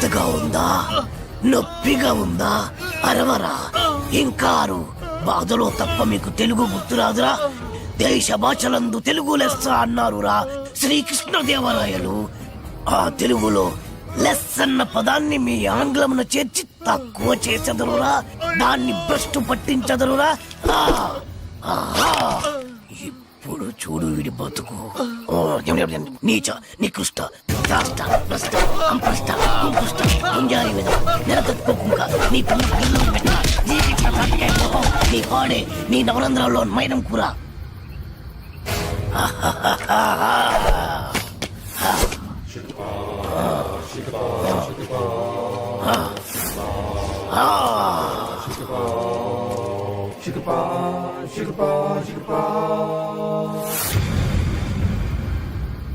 బాధగా ఉందా? నొప్పిగా ఉందా? అరవరా? ఇంకారు? బాధలో తప్ప మీకు తెలుగు గుర్తురాదురా? దేశ భాషలందు తెలుగు లెస్స అన్నారురా శ్రీకృష్ణదేవరాయలు. ఆ తెలుగులో లెస్ అన్న పదాన్ని మీ ఆంగ్లమున చేర్చి తక్కువ చేసెదరురా? దాన్ని భ్రష్టు పట్టించదరురా? ఆహా. ఇప్పుడు చూడు వీడి బతుకు. నీచ నికృష్ట రాష్ట్ర భ్రష్ట నీ పిల్ల పిల్లలు పెట్ట నీ పిట్ట తాటికాయ కోపం, నీ పాడే నీ నవరంధ్రాల్లో మైనం కూర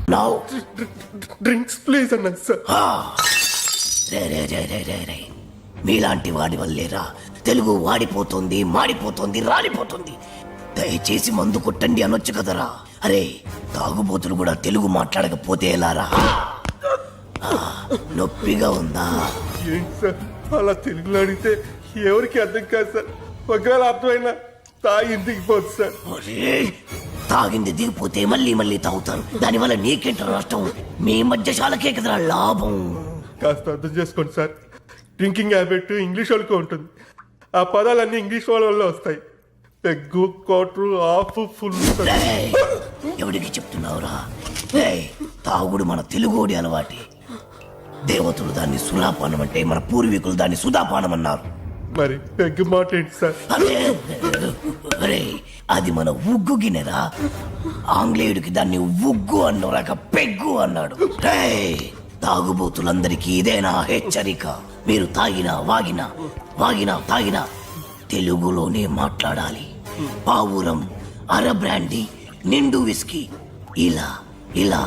నౌ డ్రింక్స్ ప్లీజ్ అన్నా సార్ రే రే రే రే రే మీలాంటి వాడి వల్లేరా తెలుగు వాడిపోతుంది మాడిపోతుంది రాలిపోతుంది. దయచేసి మందు కొట్టండి అనొచ్చు కదరా. అరే తాగుబోతులు కూడా తెలుగు మాట్లాడకపోతే ఎలారా నొప్పిగా ఉందా? ఏంటి సార్? అలా తెలుగులో అడిగితే ఎవరికి అర్థం కాదు సార్. ఒకవేళ అర్థమైనా తాగి ఇంటికి పోదు సార్. ఒరే, తాగింది దిగిపోతే మళ్ళీ మళ్ళీ తాగుతారు. దానివల్ల నీకేంట నష్టం? మీ మధ్యశాలకే కదరా లాభం. కాస్త అర్థం చేసుకోండి సార్. డ్రింకింగ్ హ్యాబిట్ ఇంగ్లీష్ వాళ్ళకి ఉంటుంది. ఆ పదాలన్నీ ఇంగ్లీష్ వాళ్ళ వల్ల వస్తాయి. పెగ్గు క్వార్టర్ హాఫ్ ఫుల్ ఎవడికి చెప్తున్నావురా? తాగుడు మన తెలుగోడి అలవాటి. దేవతలు దాన్ని సురాపానం అంటే మన పూర్వీకులు దాన్ని సుధాపానం అన్నారు. మరి పెగ్గు మాట ఏంటి సార్? అరే అది మన ఉగ్గు గిన్నెరా. ఆంగ్లేయుడికి దాన్ని ఉగ్గు అన్నరాక పెగ్గు అన్నాడు. తాగుబోతులందరికీ ఇదేనా హెచ్చరిక? మీరు తాగినా వాగినా వాగినా తాగినా తెలుగులోనే మాట్లాడాలి. పావురం అర బ్రాండీ నిండు విస్కీ. ఇలా ఇలా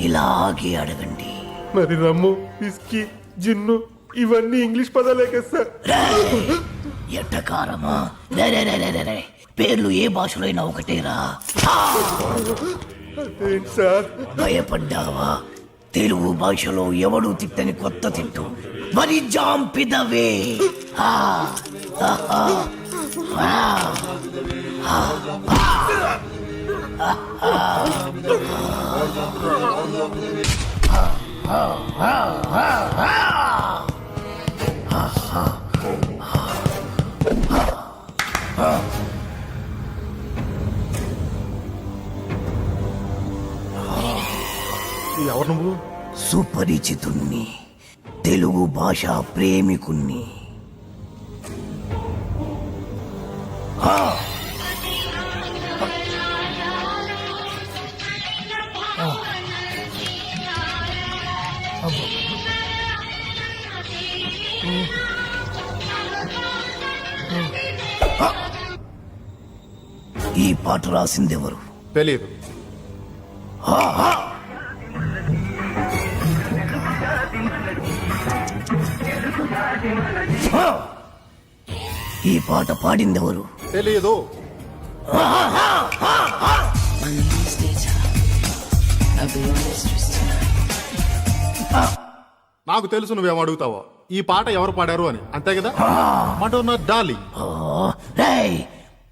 ఇలాగే అడగండి. మరి రమ్ము విస్కీ జిన్ను ఇవన్నీ ఇంగ్లీష్ పదాలే కదా సార్. ఎట్టకారమా రే రే రే రే రే రే. పేర్లు ఏ భాషలో అయినా ఒకటేరా? సార్? భయపడ్డావా? తెలుగు భాషలో ఎవడు తిట్టని కొత్త తిట్టు? మరి జాంపిదవే. ఆ, ఎవరు నువ్వు? సుపరిచితుణ్ణి తెలుగు భాష ప్రేమికుణ్ణి. ఆ! ఈ పాట రాసిందెవరు? తెలియదు ఈ పాట పాడిందెవరు? తెలియదు నాకు తెలుసు నువ్వేం అడుగుతావో. ఈ పాట ఎవరు పాడారు అని. అంతే కదా? మటోనర్ డాలి.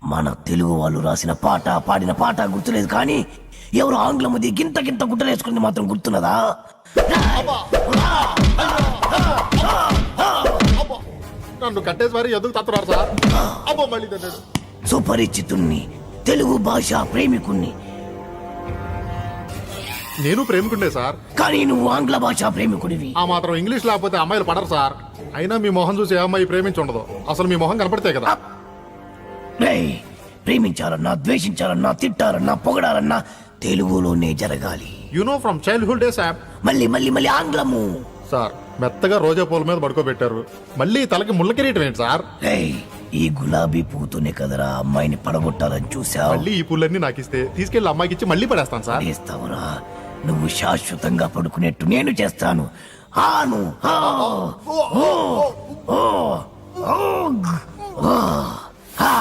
మన తెలుగు వాళ్ళు రాసిన పాట పాడిన పాట గుర్తులేదు కానీ ఎవరు ఆంగ్లముది గింత గింత గుట్టలేసుకుంది మాత్రం గుర్తున్నదా? నన్ను కట్టేసి మరి ఎందుకు తత్తున్నారు సార్? అబ్బో మళ్ళీ తన్నాడు. సుపరిచితుణ్ణి తెలుగు భాష ప్రేమికుణ్ణి. నేను ప్రేమికుండే సార్. కానీ నువ్వు ఆంగ్ల భాష ప్రేమికుడివి. ఆ మాత్రం ఇంగ్లీష్ లేకపోతే అమ్మాయిలు పడరు సార్. అయినా మీ మొహం చూసి ఏ అమ్మాయి ప్రేమించుండదు. అసలు మీ మొహం కనపడితే కదా. రేయ్ ప్రేమించాలన్నా ద్వేషించాలన్నా తిట్టాలన్నా పొగడాలన్నా తెలుగులోనే జరగాలి. You know from childhood days app మళ్ళీ మళ్ళీ మళ్ళీ ఆంగ్లము. సార్ మెత్తగా రోజా పూల మీద పడుకోబెట్టారు. మళ్ళీ తలకి ముళ్ళ కిరీటం ఏంటి సార్? రేయ్ ఈ గులాబీ పూతోనే కదరా అమ్మాయిని పడగొట్టాలని చూసావు మళ్ళీ ఈ పూలన్నీ నాకు ఇస్తే తీసుకెళ్ళి అమ్మాయికి ఇచ్చి మళ్ళీ పడేస్తాను సార్. చేస్తావురా నువ్వు శాశ్వతంగా పడుకునేట్టు నేను చేస్తాను. ఆను ఆ, ఓ, ఓ, ఓ, ఆ, ఆ,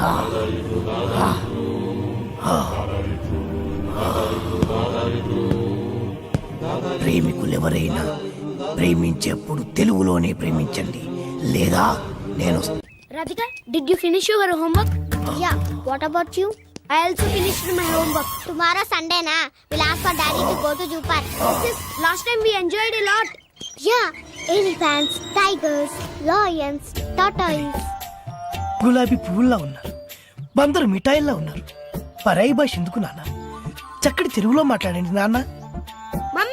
ఆ, ఆ. ప్రేమికులెవరైనా ప్రేమించేప్పుడు తెలుగులోనే ప్రేమించండి. లేదా నేను Radhika did finish your homework yeah what about you I also finish my homework tomorrow Sunday నా will ask for daddy to last time we enjoyed lot yeah elephants tigers lions tortoise గులాబీ పువ్వుల్లా ఉన్నారు. బందరు మిఠాయిల్లా ఉన్నారు. పరాయి భాష ఎందుకు నాన్న? చక్కటి తెలుగులో మాట్లాడండి నాన్న. Mummy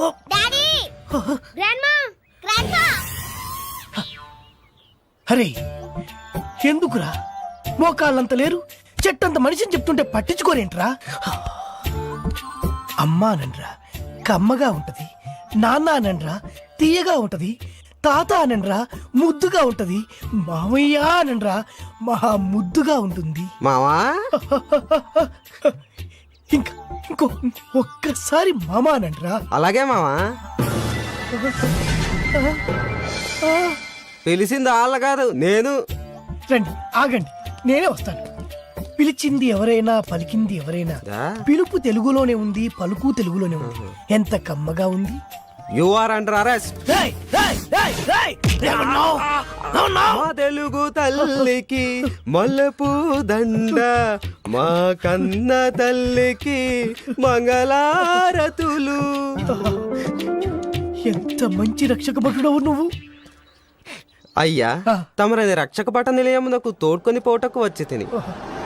Daddy! Grandma! Grandpa! అరే ఎందుకురా? మోకాళ్ళంత లేరు చెట్టంత మనిషిని చెప్తుంటే పట్టించుకోరేంట్రా? అమ్మానండ్రా కమ్మగా ఉంటది నాన్న అనండ్రా తీయగా ఉంటది తాత అనండ్రా ముద్దుగా ఉంటది మామయ్య అనండ్రా మహా ముద్దుగా ఉంటుంది. మావా? ఇంకా ఇంకో ఒక్కసారి మామ అనండ్రా అలాగే మావా పిలిచింది వాళ్ళ కాదు నేను. రండి ఆగండి నేనే వస్తాను. పిలిచింది ఎవరైనా పలికింది ఎవరైనా. పిలుపు తెలుగులోనే ఉంది పలుకు తెలుగులోనే ఉంది. ఎంత కమ్మగా ఉంది. యు ఆర్ అండర్ అరెస్ట్ మా తెలుగు తల్లికి మల్లెపూ దండ మా కన్న తల్లికి మంగళారతులు. ఎంత మంచి రక్షక భటుడవు నువ్వు. అయ్యా. తమరది రక్షక పట నిలయమునకు తోడ్కొని పోటకు వచ్చి తిని.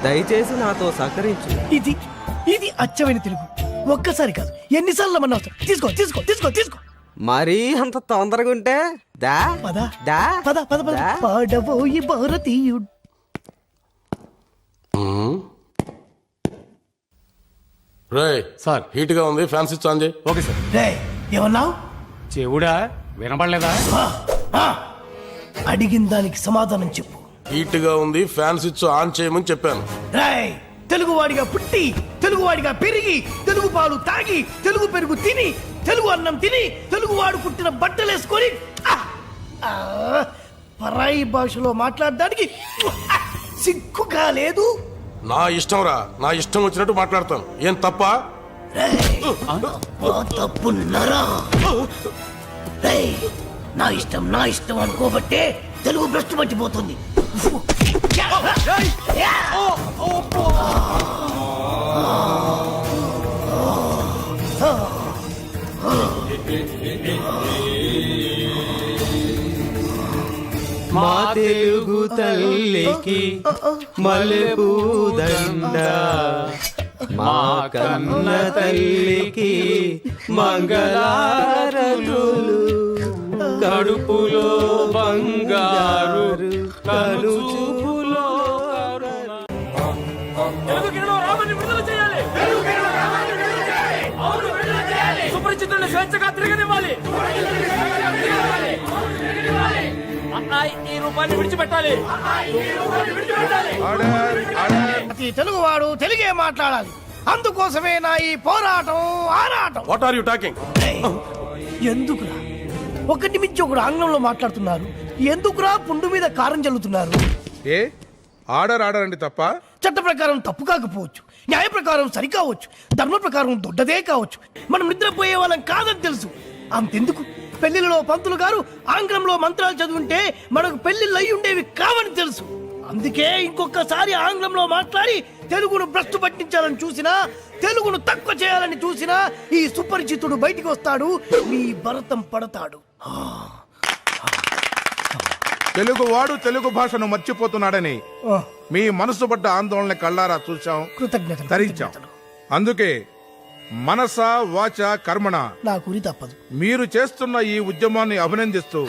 దయచేసి నాతో సహకరించు. ఇది ఇది అచ్చమైన తెలుగు. ఒక్కసారి కాదు ఎన్నిసార్లు మన తీసుకో తీసుకో తీసుకో తీసుకో. మరీ అంత తొందరగా ఉంటే దా పద. దా పద పద పద. పాడబోయి భారతీయుడు. రే సార్. హీట్గా ఉంది ఫ్యాన్ స్విచ్ ఆన్ చేయి ఓకే సార్. రే ఏమన్నావు? చెవుడా వినపడలేదా అడిగిన దానికి సమాధానం చెప్పు. హీట్గా ఉంది ఫ్యాన్ స్విచ్ ఆన్ చేయమని చెప్పాను. రాయ్ తెలుగువాడిగా పుట్టి తెలుగువాడిగా పెరిగి తెలుగు పాలు తాగి తెలుగు పెరుగు తిని తెలుగు అన్నం తిని తెలుగువాడు పుట్టిన బట్టలేసుకొని ఆ! ఆ! పరాయి భాషలో మాట్లాడడానికి! సిగ్గుగా లేదు నా ఇష్టం రా నా ఇష్టం వచ్చినట్టు మాట్లాడతాను ఏం తప్ప తప్పున్నారా రేయ్, నా ఇష్టం నా ఇష్టం అనుకోబట్టే తెలుగు భ్రష్టు పట్టిపోతుంది మా తెలుగు తల్లికి మల్లెపూ దండ. మా కన్న తల్లికి మంగళారతులు. కడుపులో బంగారు కలుచూపులో సుపరిచితుల్ని స్వేచ్ఛగా తిరగనివ్వాలి. అన్నాయ్ ఈ రూపాన్ని విడిచిపెట్టాలి. ప్రతి తెలుగువాడు తెలుగే మాట్లాడాలి. అందుకోసమే నా ఈ పోరాటం ఆరాటం. వాట్ ఆర్ యు టాకింగ్ ఎందుకురా? ఒకటి మించి ఒకడు ఆంగ్లంలో మాట్లాడుతున్నారు. ఎందుకురా పుండు మీద కారం చల్లుతున్నారు? ఏ? ఆర్డర్ ఆర్డర్ అండి తప్ప. చట్ట ప్రకారం తప్పు కాకపోవచ్చు. న్యాయ ప్రకారం సరికావచ్చు ధర్మ ప్రకారం దొడ్డదే కావచ్చు. మనం నిద్రపోయే వాళ్ళం కాదని తెలుసు. అంతెందుకు? పెళ్ళిలో పంతులు గారు ఆంగ్లంలో మంత్రాలు చదువుంటే మనకు పెళ్ళిళ్ళు అయి ఉండేవి కావని తెలుసు. అందుకే ఇంకొకసారి ఆంగ్లంలో మాట్లాడి తెలుగును భ్రష్టు పట్టించాలని చూసినా తెలుగును తక్కువ చేయాలని చూసినా ఈ సుపరిచితుడు బయటికి వస్తాడు మీ భరతం పడతాడు. తెలుగు వాడు తెలుగు భాషను మర్చిపోతున్నాడని మీ మనసు పడ్డ ఆందోళన కళ్ళారా చూశాం? ధరించాం. కృతజ్ఞతలు. అందుకే మనస వాచ కర్మణ. నా గురి తప్పదు. మీరు చేస్తున్న ఈ ఉద్యమాన్ని అభినందిస్తూ